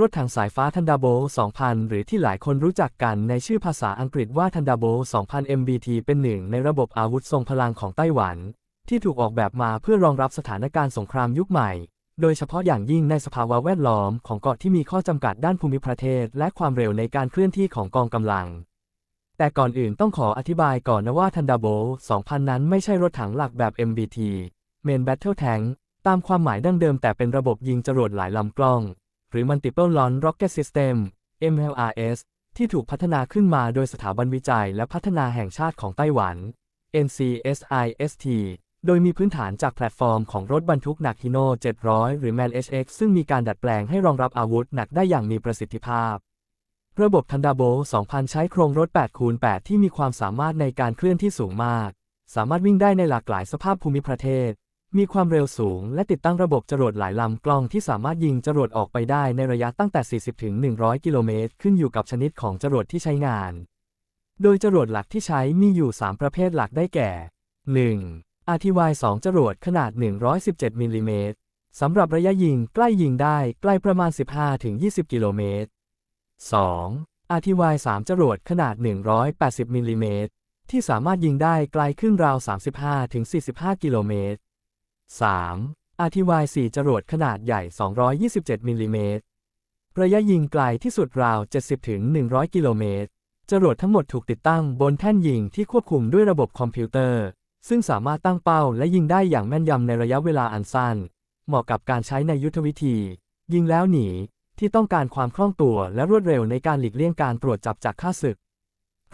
รถถังสายฟ้า Thunderbolt 2000 หรือที่หลายคนรู้จักกันในชื่อภาษาอังกฤษว่า Thunderbolt 2000 MBT เป็นหนึ่งในระบบอาวุธทรงพลังของไต้หวัน ที่ถูกออกแบบมาเพื่อรองรับสถานการณ์สงครามยุคใหม่ โดยเฉพาะอย่างยิ่งในสภาวะแวดล้อมของเกาะที่มีข้อจำกัดด้านภูมิประเทศ และความเร็วในการเคลื่อนที่ของกองกำลัง แต่ก่อนอื่นต้องขออธิบายก่อนนะว่า Thunderbolt 2000 นั้นไม่ใช่รถถังหลักแบบ MBT Main Battle Tank ตามความหมายดั้งเดิมแต่เป็นระบบยิงจรวดหลายลำกล้อง หรือ Multiple Launch Rocket System MLRS ที่ถูกพัฒนาขึ้นมาโดยสถาบันวิจัยและพัฒนาแห่งชาติของไต้หวัน NCSIST โดยมีพื้นฐานจากแพลตฟอร์มของรถบรรทุกหนัก Hino 700 หรือ MAN HX ซึ่งมีการดัดแปลงให้รองรับอาวุธหนักได้อย่างมีประสิทธิภาพ ระบบ Thunderbolt 2000 ใช้โครงรถ 8x8 ที่มีความสามารถในการเคลื่อนที่สูงมาก สามารถวิ่งได้ในหลากหลายสภาพภูมิประเทศ มีความเร็วสูงและติดตั้งระบบจรวดหลายลำกล้องที่สามารถยิงจรวดออกไปได้ในระยะตั้งแต่ 40 ถึง 100 กิโลเมตร ขึ้นอยู่กับชนิดของจรวดที่ใช้งาน โดยจรวดหลักที่ใช้มีอยู่ 3 ประเภทหลักได้แก่ 1. RTY 2จรวดขนาด 117 มิลลิเมตรสำหรับระยะยิงใกล้ยิงได้ใกล้ประมาณ 15-20 กิโลเมตร 2. RTY 3จรวดขนาด 180 มิลลิเมตรที่สามารถยิงได้ไกลขึ้นราว 35-45 กิโลเมตร 3. RTY 4จรวดขนาดใหญ่ 227 มิลลิเมตร ระยะยิงไกลที่สุดราว 70-100 กิโลเมตร จรวดทั้งหมดถูกติดตั้งบนแท่นยิงที่ควบคุมด้วยระบบคอมพิวเตอร์ ซึ่งสามารถตั้งเป้าและยิงได้อย่างแม่นยำในระยะเวลาอันสั้น เหมาะกับการใช้ในยุทธวิธี ยิงแล้วหนีที่ต้องการความคล่องตัวและรวดเร็วในการหลีกเลี่ยงการตรวจจับจากข้าศึก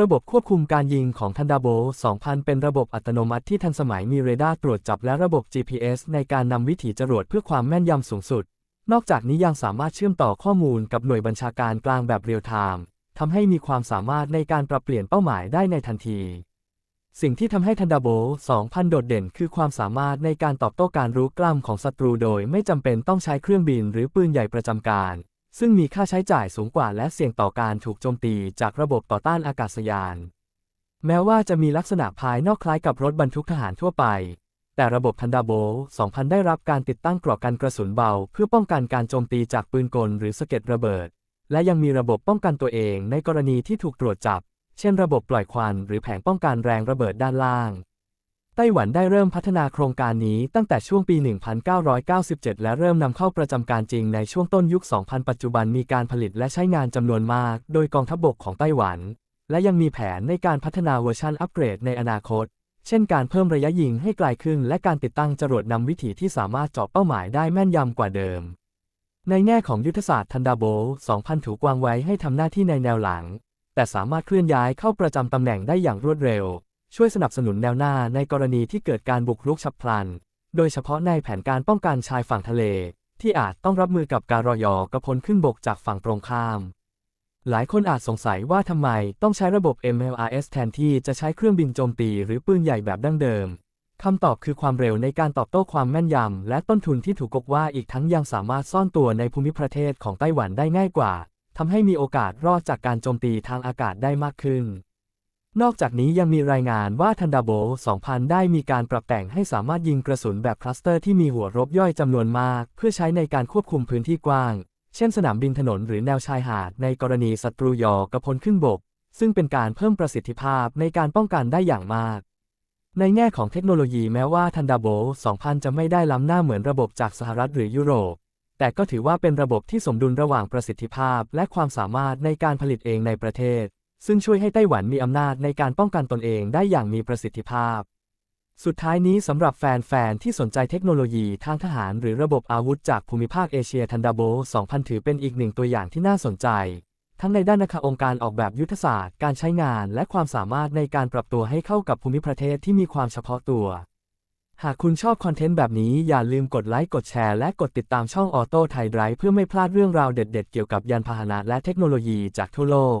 ระบบควบคุมการยิงของ Thunderbolt 2000 เป็นระบบอัตโนมัติที่ทันสมัยมีเรดาร์ตรวจจับและระบบ GPS ในการนำวิถีจรวดเพื่อความแม่นยำสูงสุด นอกจากนี้ยังสามารถเชื่อมต่อข้อมูลกับหน่วยบัญชาการกลางแบบเรียลไทม์ทำให้มีความสามารถในการปรับเปลี่ยนเป้าหมายได้ในทันที สิ่งที่ทำให้ Thunderbolt 2000 โดดเด่นคือความสามารถในการตอบโต้การรุกล้ำของศัตรูโดยไม่จำเป็นต้องใช้เครื่องบินหรือปืนใหญ่ประจำการ ซึ่งมีค่าใช้จ่ายสูงกว่าและเสี่ยงต่อการถูกโจมตีจากระบบต่อต้านอากาศยาน แม้ว่าจะมีลักษณะภายนอกคล้ายกับรถบรรทุกทหารทั่วไป แต่ระบบ Thunderbolt 2000 ได้รับการติดตั้งกรอบกันกระสุนเบา เพื่อป้องกันการโจมตีจากปืนกลหรือสะเก็ดระเบิด และยังมีระบบป้องกันตัวเองในกรณีที่ถูกตรวจจับ เช่น ระบบปล่อยควันหรือแผงป้องกันแรงระเบิดด้านล่าง ไต้หวันได้เริ่มพัฒนาโครงการนี้ตั้งแต่ช่วงปี 1997 และเริ่มนำเข้าประจำการจริงในช่วงต้นยุค 2000 ปัจจุบันมีการผลิตและใช้งานจำนวนมาก โดยกองทัพบบกของไต้หวัน และยังมีแผนในการพัฒนาเวอร์ชันอัปเกรดในอนาคต เช่นการเพิ่มระยะยิงให้ไกลขึ้น และการติดตั้งจรวดนำวิถีที่สามารถเจาะเป้าหมายได้แม่นยำกว่าเดิม ในแง่ของยุทธศาสตร์ Thunderbolt 2000 ถูกวางไว้ให้ทำหน้าที่ในแนวหลัง แต่สามารถเคลื่อนย้ายเข้าประจำตำแหน่งได้อย่างรวดเร็ว ช่วยสนับสนุนแนวหน้าในกรณีที่เกิดการบุกรุกฉับพลัน โดยเฉพาะในแผนการป้องกันชายฝั่งทะเล ที่อาจต้องรับมือกับการรอยอกระพลขึ้นบกจากฝั่งตรงข้าม หลายคนอาจสงสัยว่าทำไมต้องใช้ระบบ MLRS แทนที่จะใช้เครื่องบินโจมตีหรือปืนใหญ่แบบดั้งเดิมคำตอบคือความเร็วในการตอบโต้ความแม่นยำ และต้นทุนที่ถูกกบว่าอีกทั้งยังสามารถซ่อนตัวในภูมิประเทศของไต้หวันได้ง่ายกว่าทำให้มีโอกาสรอดจากการโจมตีทางอากาศได้มากขึ้น นอกจากนี้ยังมีรายงานว่า Thunderbolt 2000 ได้มีการปรับแต่งให้สามารถยิงกระสุนแบบคลัสเตอร์ที่มีหัวรบย่อยจำนวนมาก เพื่อใช้ในการควบคุมพื้นที่กว้าง เช่นสนามบินถนนหรือแนวชายหาด ในกรณีศัตรูยอกระพลขึ้นบก ซึ่งเป็นการเพิ่มประสิทธิภาพในการป้องกันได้อย่างมาก ในแง่ของเทคโนโลยีแม้ว่า Thunderbolt 2000 จะไม่ได้ล้ำหน้าเหมือนระบบจากสหรัฐหรือยุโรป แต่ก็ถือว่าเป็นระบบที่สมดุลระหว่างประสิทธิภาพ และความสามารถในการผลิตเองในประเทศ ซึ่งช่วยให้ไต้หวันมีอำนาจในการป้องกันตนเองได้อย่างมีประสิทธิภาพ สุดท้ายนี้สำหรับแฟนๆที่สนใจเทคโนโลยีทางทหารหรือระบบอาวุธจากภูมิภาคเอเชีย Thunderbolt 2000 ถือเป็นอีกหนึ่งตัวอย่างที่น่าสนใจ ทั้งในด้านนะคะองค์การออกแบบยุทธศาสตร์ การใช้งาน และความสามารถในการปรับตัวให้เข้ากับภูมิประเทศที่มีความเฉพาะตัว หากคุณชอบคอนเทนต์แบบนี้อย่าลืมกดไลค์กดแชร์และกดติดตามช่องออโต้ไทยไดรเพื่อไม่พลาดเรื่องราวเด็ด ๆ เกี่ยวกับยานพาหนะและเทคโนโลยีจากทั่วโลก